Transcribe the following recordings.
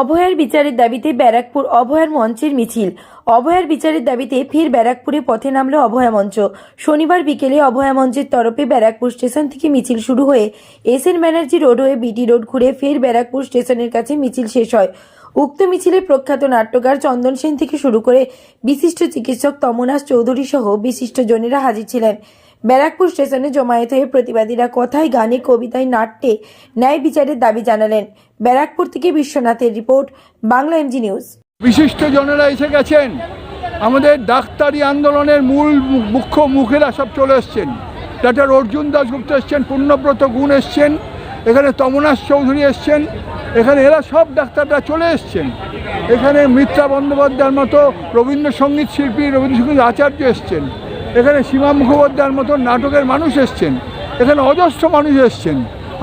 অভয়ার বিচারের দাবিতে ব্যারাকপুর অভয়ার মঞ্চের মিছিল। অভয়ার বিচারের দাবিতে ফের ব্যারাকপুরে পথে নামলো অভয়া মঞ্চ। শনিবার বিকেলে অভয়া মঞ্চের তরফে ব্যারাকপুর স্টেশন থেকে মিছিল শুরু হয়ে এস এন ব্যানার্জি রোড হয়ে বিটি রোড ঘুরে ফের ব্যারাকপুর স্টেশনের কাছে মিছিল শেষ হয়। উক্ত মিছিলে প্রখ্যাত নাট্যকার চন্দন সেন থেকে শুরু করে বিশিষ্ট চিকিৎসক তমনাশ চৌধুরী সহ বিশিষ্ট জনেরা হাজির ছিলেন। ব্যারাকপুর স্টেশনে জমায়েত হয়ে প্রতিবাদীরা কথায়, গানে, কবিতায়, নাট্যে ন্যায় বিচারের দাবি জানালেন। ব্যারাকপুর থেকে বিশ্বনাথের রিপোর্ট, বাংলা এমজি নিউজ। বিশিষ্ট জনেরা এসে গেছেন। আমাদের ডাক্তারি আন্দোলনের মূল মুখ্য মুখেরা সব চলে এসছেন। ডাক্তার অর্জুন দাসগুপ্ত এসছেন, পূর্ণব্রত গুণ এসছেন, এখানে তমনাশ চৌধুরী এসছেন, এখানে এরা সব ডাক্তাররা চলে এসছেন। এখানে মিত্রা বন্দ্যোপাধ্যায়ের মতো রবীন্দ্রসঙ্গীত শিল্পী রবীন্দ্রসঙ্গীত আচার্য এসছেন। এখানে সীমা মুখোপাধ্যায়ের মতো নাটকের মানুষ এসছেন। এখানে অজস্র মানুষ এসছেন।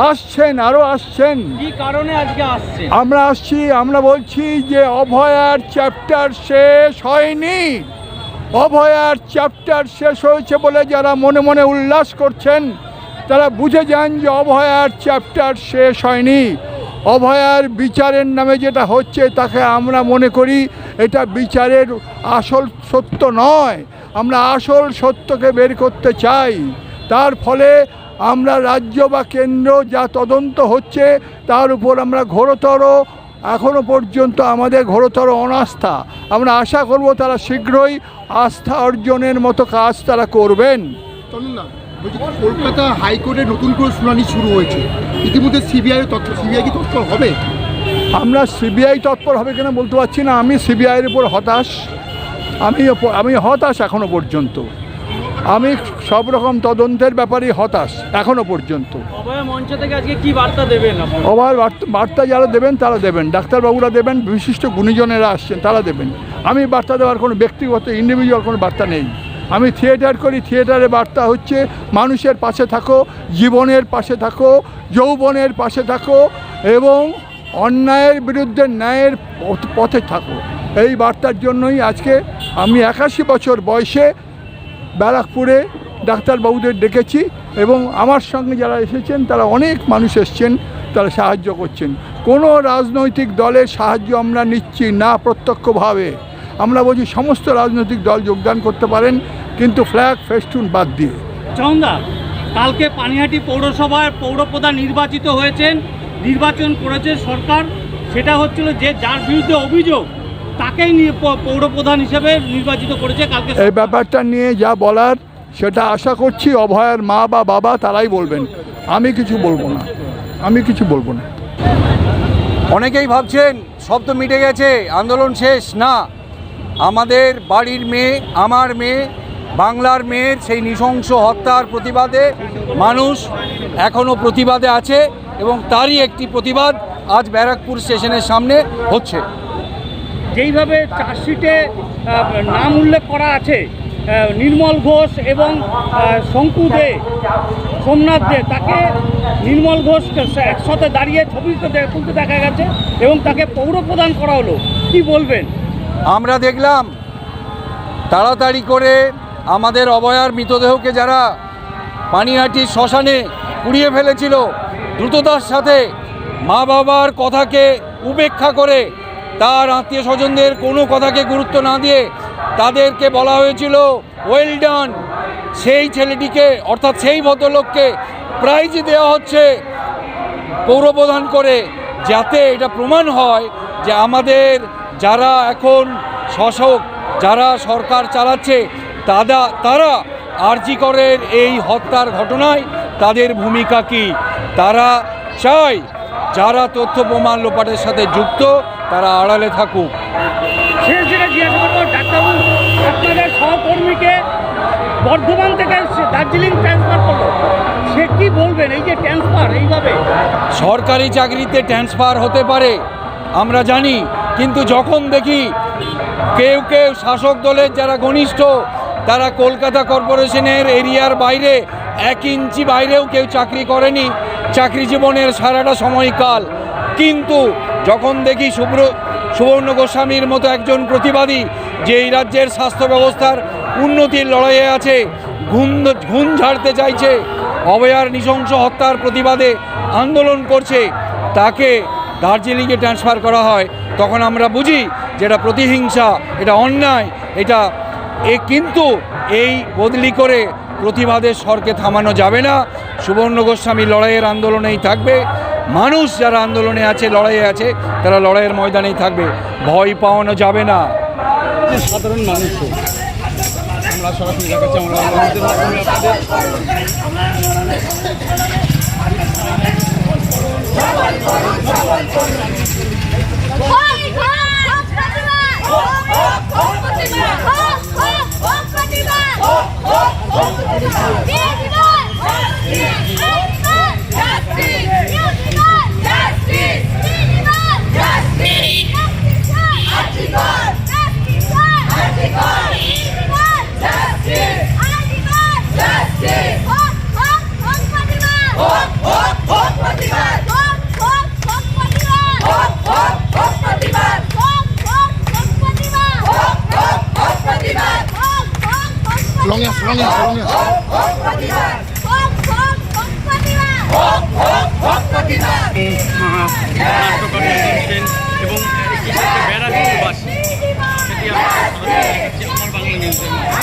আসছেন আরও আসছেন। কি কারণে আজকে আসছে আমরা আসছি আমরা বলছি যে অভয়ার চ্যাপ্টার শেষ হয়নি। অভয়ার চ্যাপ্টার শেষ হয়েছে বলে যারা মনে মনে উল্লাস করছেন তারা বুঝে যান যে অভয়ার চ্যাপ্টার শেষ হয়নি। অভয়ার বিচারের নামে যেটা হচ্ছে তাকে আমরা মনে করি এটা বিচারের আসল সত্য নয়। আমরা আসল সত্যকে বের করতে চাই। তার ফলে আমরা রাজ্য বা কেন্দ্র যা তদন্ত হচ্ছে তার উপর আমরা ঘোরতর এখনও পর্যন্ত আমাদের ঘোরতর অনাস্থা। আমরা আশা করব তারা শীঘ্রই আস্থা অর্জনের মতো কাজ তারা করবেন। কলকাতা হাইকোর্টে নতুন করে শুনানি শুরু হয়েছে। ইতিমধ্যে সিবিআই তৎপর সিবিআই কি তৎপর হবে? আমরা সিবিআই তৎপর হবে কিনা বলতে পারছি না। আমি সিবিআইয়ের উপর হতাশ। আমি আমি হতাশ এখনও পর্যন্ত। আমি সব রকম তদন্তের ব্যাপারেই হতাশ এখনও পর্যন্ত। অভয় মঞ্চ থেকে আজকে কি বার্তা যারা দেবেন তারা দেবেন। ডাক্তারবাবুরা দেবেন বিশিষ্ট গুণীজনেরা আসছেন তারা দেবেন। আমি বার্তা দেওয়ার কোনো ব্যক্তিগত ইন্ডিভিজুয়াল কোনো বার্তা নেই। আমি থিয়েটার করি থিয়েটারে বার্তা হচ্ছে মানুষের পাশে থাকো জীবনের পাশে থাকো যৌবনের পাশে থাকো এবং অন্যায়ের বিরুদ্ধে ন্যায়ের পথে থাকো। এই বার্তার জন্যই আজকে আমি একাশি বছর বয়সে ব্যারাকপুরে ডাক্তারবাবুদের ডেকেছি এবং আমার সঙ্গে যারা এসেছেন, তারা অনেক মানুষ এসছেন, তারা সাহায্য করছেন। কোনো রাজনৈতিক দলের সাহায্য আমরা নিচ্ছি না প্রত্যক্ষভাবে। আমরা বলছি সমস্ত রাজনৈতিক দল যোগদান করতে পারেন, কিন্তু ফ্ল্যাগ, ফেস্টুন বাদ দিয়ে। চন্দা, কালকে পানিহাটি পৌরসভার পৌরপ্রধান নির্বাচিত হয়েছেন, নির্বাচন করেছে সরকার। সেটা হচ্ছিল যে যার বিরুদ্ধে অভিযোগ তাকেই নিয়ে পৌরপ্রধান হিসেবে নির্বাচিত করেছে কালকে এই ব্যাপারটা নিয়ে যা বলার সেটা আশা করছি অভয়ের মা বা বাবা তারাই বলবেন। আমি কিছু বলব না। আমি কিছু বলব না। অনেকেই ভাবছেন সব তো মিটে গেছে আন্দোলন শেষ। না আমাদের বাড়ির মেয়ে আমার মেয়ে বাংলার মেয়ের সেই নৃশংস হত্যার প্রতিবাদে মানুষ এখনও প্রতিবাদে আছে এবং তারই একটি প্রতিবাদ আজ ব্যারাকপুর স্টেশনের সামনে হচ্ছে। যেইভাবে চার্জশিটে নাম উল্লেখ করা আছে নির্মল ঘোষ এবং শঙ্কু দে, সোমনাথ দে, তাকে নির্মল ঘোষ একসাথে দাঁড়িয়ে ছবি তুলতে- দেখা গেছে এবং তাকে পৌর প্রদান করা হলো। কি বলবেন? আমরা দেখলাম, তাড়াতাড়ি করে আমাদের অবয়ার মৃতদেহকে যারা পানিহাটির শ্মশানে পুড়িয়ে ফেলেছিল, দ্রুততার সাথে মা বাবার কথাকে উপেক্ষা করে তার আত্মীয় স্বজনদের কোনো কথাকে গুরুত্ব না দিয়ে তাদেরকে বলা হয়েছিল ওয়েল ডান সেই ছেলেটিকে, অর্থাৎ সেই ভদ্রলোককে প্রাইজ দেওয়া হচ্ছে পৌরপ্রধান করে, যাতে এটা প্রমাণ হয় যে আমাদের যারা এখন শাসক, যারা সরকার চালাচ্ছে তারা তারা আরজিকরের এই হত্যার ঘটনায় তাদের ভূমিকা কি? তারা চায় যারা তথ্য প্রমাণ লোপাটের সাথে যুক্ত তারা আড়ালে থাকুক। শেষ যেটা জিজ্ঞাসা করব ডাক্তারবাবু? আপনাদের সহকর্মীকে বর্ধমান থেকে দার্জিলিং ট্রান্সফার করল। সে কি বলবেন? এই যে ট্রান্সফার এইভাবে? সরকারি চাকরিতে ট্রান্সফার হতে পারে আমরা জানি কিন্তু যখন দেখি কেউ কেউ শাসক দলের যারা ঘনিষ্ঠ তারা কলকাতা কর্পোরেশনের এরিয়ার বাইরে এক ইঞ্চি বাইরেও কেউ চাকরি করেনি চাকরি জীবনের সারাটা সময়কাল। কিন্তু যখন দেখি শুভ্র সুবর্ণ গোস্বামীর মতো একজন প্রতিবাদী যে এই রাজ্যের স্বাস্থ্য ব্যবস্থার উন্নতির লড়াইয়ে আছে, ঘুম ঘুম ঝাড়তে চাইছে, অভয়ার নৃশংস হত্যার প্রতিবাদে আন্দোলন করছে, তাকে দার্জিলিংয়ে ট্রান্সফার করা হয়। তখন আমরা বুঝি যে এটা প্রতিহিংসা, এটা অন্যায়, এটা এ কিন্তু এই বদলি করে প্রতিবাদের স্বরকে থামানো যাবে না। সুবর্ণ গোস্বামী লড়াইয়ের আন্দোলনেই থাকবে। মানুষ যারা আন্দোলনে আছে লড়াইয়ে আছে তারা লড়াইয়ের ময়দানেই থাকবে। ভয় পাওয়ানো যাবে না। সাধারণ মানুষ আমরা সরাসরি দেখাচ্ছি আমরা আমাদের মাধ্যমে আপনাদের লঙে আস লঙে আস লঙে আস এবং ব্যারাকপুরবাসী সেটি আমরা সরাসরি দেখাচ্ছি আমার বাংলা নিউজের মাধ্যমে।